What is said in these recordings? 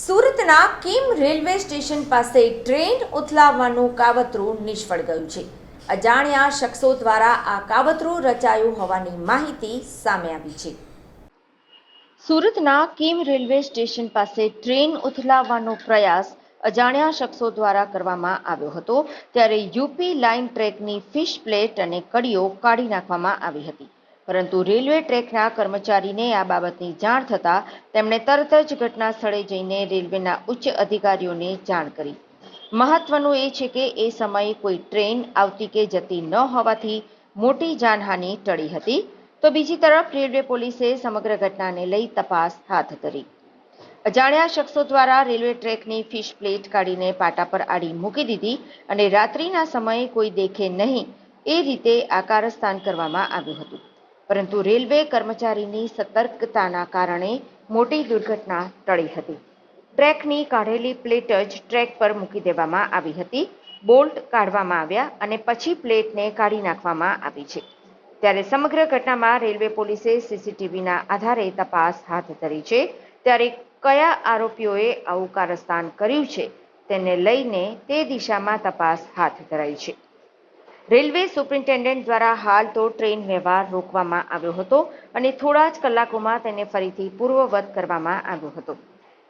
સુરતના Kim railway station પાસે train ઉથલાવવાનું કાવતરું નિષ્ફળ ગયું છે. અજાણ્યા શખ્સો દ્વારા આ કાવતરું રચાયું હોવાની માહિતી સામે આવી છે. સુરતના કિમ રેલવે સ્ટેશન પાસે ટ્રેન ઉથલાવવાનો પ્રયાસ અજાણ્યા શખ્સો દ્વારા કરવામાં આવ્યો હતો, ત્યારે યુપી લાઇન ટ્રેકની ફિશ પ્લેટ અને કડીઓ કાઢી નાખવામાં આવી હતી. પરંતુ રેલવે ટ્રેકના કર્મચારીને આ બાબતની જાણ થતાં તેમણે તરત જ ઘટના સ્થળે જઈને રેલવેના ઉચ્ચ અધિકારીઓને જાણ કરી. મહત્વનું એ છે કે એ સમયે કોઈ ટ્રેન આવતી કે જતી ન હોવાથી મોટી જાનહાનિ ટળી હતી. તો બીજી તરફ રેલવે પોલીસે સમગ્ર ઘટનાને લઈ તપાસ હાથ ધરી. અજાણ્યા શખ્સો દ્વારા રેલવે ટ્રેકની ફિશ પ્લેટ કાઢીને પાટા પર આડી મૂકી દીધી અને રાત્રિના સમયે કોઈ દેખે નહીં એ રીતે આ કારસ્તાન કરવામાં આવ્યું હતું. પરંતુ રેલવે કર્મચારીની સતર્કતાના કારણે મોટી દુર્ઘટના ટળી હતી. ટ્રેકની કાઢેલી પ્લેટ જ ટ્રેક પર મૂકી દેવામાં આવી હતી. બોલ્ટ કાઢવામાં આવ્યા અને પછી પ્લેટને કાઢી નાખવામાં આવી છે. ત્યારે સમગ્ર ઘટનામાં રેલવે પોલીસે સીસીટીવીના આધારે તપાસ હાથ ધરી છે. ત્યારે કયા આરોપીઓએ આવું કારસ્તાન કર્યું છે, તેને લઈને તે દિશામાં તપાસ હાથ ધરાઈ છે. રેલવે સુપ્રિન્ટેન્ડન્ટ દ્વારા હાલ તો ટ્રેન વ્યવહાર રોકવામાં આવ્યો હતો અને થોડા જ કલાકોમાં તેને ફરીથી પૂર્વવત કરવામાં આવ્યો હતો.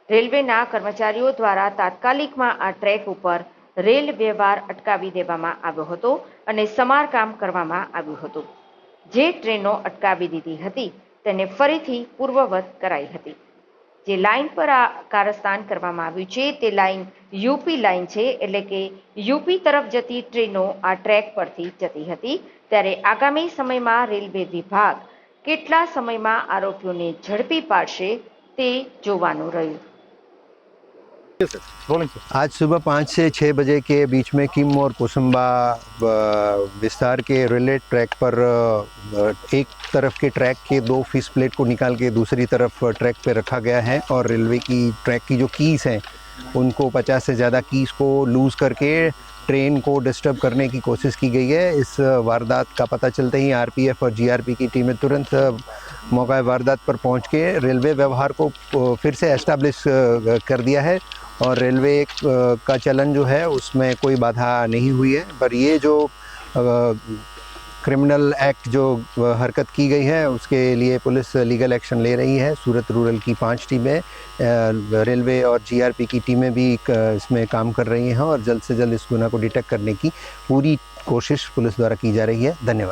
રેલવેના કર્મચારીઓ દ્વારા તાત્કાલિકમાં આ ટ્રેક ઉપર રેલ વ્યવહાર અટકાવી દેવામાં આવ્યો હતો અને સમારકામ કરવામાં આવ્યું હતું. જે ટ્રેનો અટકાવી દીધી હતી, તેને ફરીથી પૂર્વવત કરાઈ હતી. જે લાઇન પર આ કારસ્તાન કરવામાં આવ્યું છે, તે લાઇન યુપી લાઇન છે, એટલે કે યુપી તરફ જતી ટ્રેનો આ ટ્રેક પરથી જતી હતી. ત્યારે આગામી સમયમાં રેલવે વિભાગ કેટલા સમયમાં આરોપીઓને ઝડપી પાડશે તે જોવાનું રહ્યું. आज सुबह पाँच से छः बजे के बीच में किम और कोसम्बा विस्तार के रेलवे ट्रैक पर एक तरफ़ के ट्रैक के दो फ़िश प्लेट को निकाल के दूसरी तरफ़ ट्रैक पर रखा गया है और रेलवे की ट्रैक की जो कीस हैं, उनको 50 से ज़्यादा कीस को लूज़ करके ट्रेन को डिस्टर्ब करने की कोशिश की गई है। इस वारदात का पता चलते ही आरपीएफ और जीआरपी की टीमें तुरंत मौका वारदात पर पहुँच के रेलवे व्यवहार को फिर से एस्टेब्लिश कर दिया है। और रेलवे का चलन जो है उसमें कोई बाधा नहीं हुई है। पर ये जो क्रिमिनल एक्ट जो हरकत की गई है, उसके लिए पुलिस लीगल एक्शन ले रही है। सूरत रूरल की पाँच टीमें रेलवे और जीआरपी की टीमें भी इसमें काम कर रही हैं और जल्द से जल्द इस गुना को डिटेक्ट करने की पूरी कोशिश पुलिस द्वारा की जा रही है। धन्यवाद।